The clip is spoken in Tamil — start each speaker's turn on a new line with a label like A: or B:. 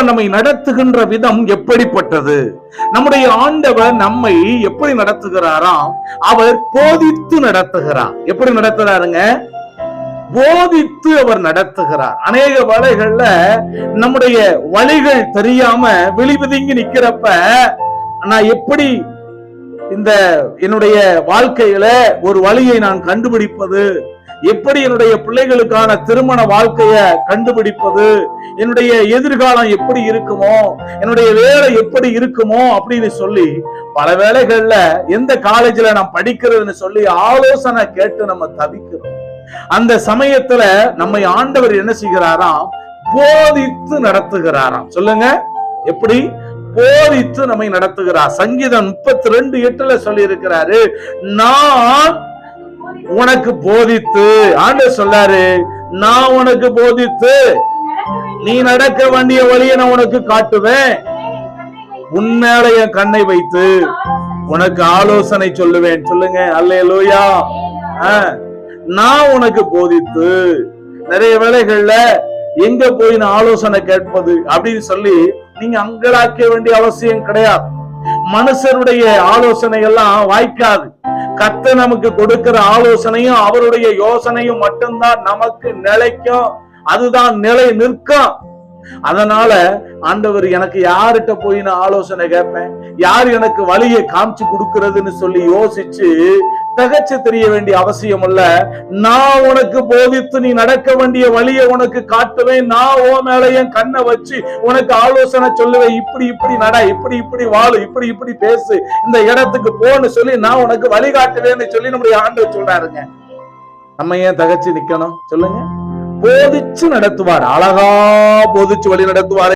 A: ஆண்டவர் நம்மை நடத்துகின்ற விதம் எப்படிப்பட்டது? நம்முடைய ஆண்டவர் நம்மை எப்படி நடத்துகிறாராம்? அவர் போதித்து நடத்துகிறார். எப்படி நடத்துறாருங்க? போதித்து அவர் நடத்துகிறார். அநேக வலைகள்ல நம்முடைய வழிகள் தெரியாம வெளிவிதுங்கி நிக்கிறப்ப நான் எப்படி இந்த என்னுடைய வாழ்க்கையில ஒரு வழியை நான் கண்டுபிடிப்பது? எப்படி என்னுடைய பிள்ளைகளுக்கான திருமண வாழ்க்கைய கண்டுபிடிப்பது? என்னுடைய எதிர்காலம் எப்படி இருக்குமோ? என்னுடைய வேலை எப்படி இருக்குமோ? அப்படின்னு சொல்லி பல வேளைகள்ல எந்த காலேஜ்ல நான் படிக்கிறதுன்னு சொல்லி ஆலோசனை கேட்டு நம்ம தவிக்கிறோம். அந்த சமயத்துல நம்மை ஆண்டவர் என்ன செய்கிறாராம்? போதித்து நடத்துகிறாராம். சொல்லுங்க. எப்படி? போதித்து நம்மை நடத்துகிறார். சங்கீதம் முப்பத்தி ரெண்டு எட்டுல சொல்லி இருக்கிறாரு நான் உனக்கு போதித்து. ஆண்டு சொல்லாரு நான் உனக்கு போதித்து. நீ நடக்க வேண்டிய வழியை நான் உனக்கு காட்டுவேன். உன் என் கண்ணை வைத்து உனக்கு ஆலோசனை சொல்லுவேன். சொல்லுங்க அல்லேலூயா. ஆ, நான் உனக்கு போதித்து. நிறைய வேலைகள்ல எங்க போய் நான் ஆலோசனை கேட்பது அப்படின்னு சொல்லி நீங்க அங்கலாக்க வேண்டிய அவசியம் கிடையாது. மனுஷருடைய ஆலோசனை எல்லாம் வாய்க்காது. கத்த நமக்கு கொடுக்கிற ஆலோசனையும் அவருடைய யோசனையும் மட்டும்தான் நமக்கு நிலைக்கும். அதுதான் நிலை நிற்கும். அதனால ஆண்டவர் எனக்கு யார்கிட்ட போய் நான் ஆலோசனை கேட்பேன்? யார் எனக்கு வழியை காமிச்சு கொடுக்கறதுன்னு சொல்லி யோசிச்சு தகச்சு தெரிய வேண்டிய அவசியம் இல்ல. நான் உனக்கு போதித்து நீ நடக்க வேண்டிய வழியை உனக்கு காட்டுவேன். நான் உன் மேல என் கண்ணை வச்சு உனக்கு ஆலோசனை சொல்லுவேன். இப்படி இப்படி நட இப்படி இப்படி வாழு இப்படி இப்படி பேசு. இந்த இடத்துக்கு போன்னு சொல்லி நான் உனக்கு வழிகாட்டுவேன்னு சொல்லி நம்முடைய ஆண்டவர் சொல்றாருங்க. நம்ம ஏன் தகச்சு நிக்கணும்? சொல்லுங்க. போதிச்சு நடத்துவார். அழகா போதிச்சு வழி நடத்துவார்.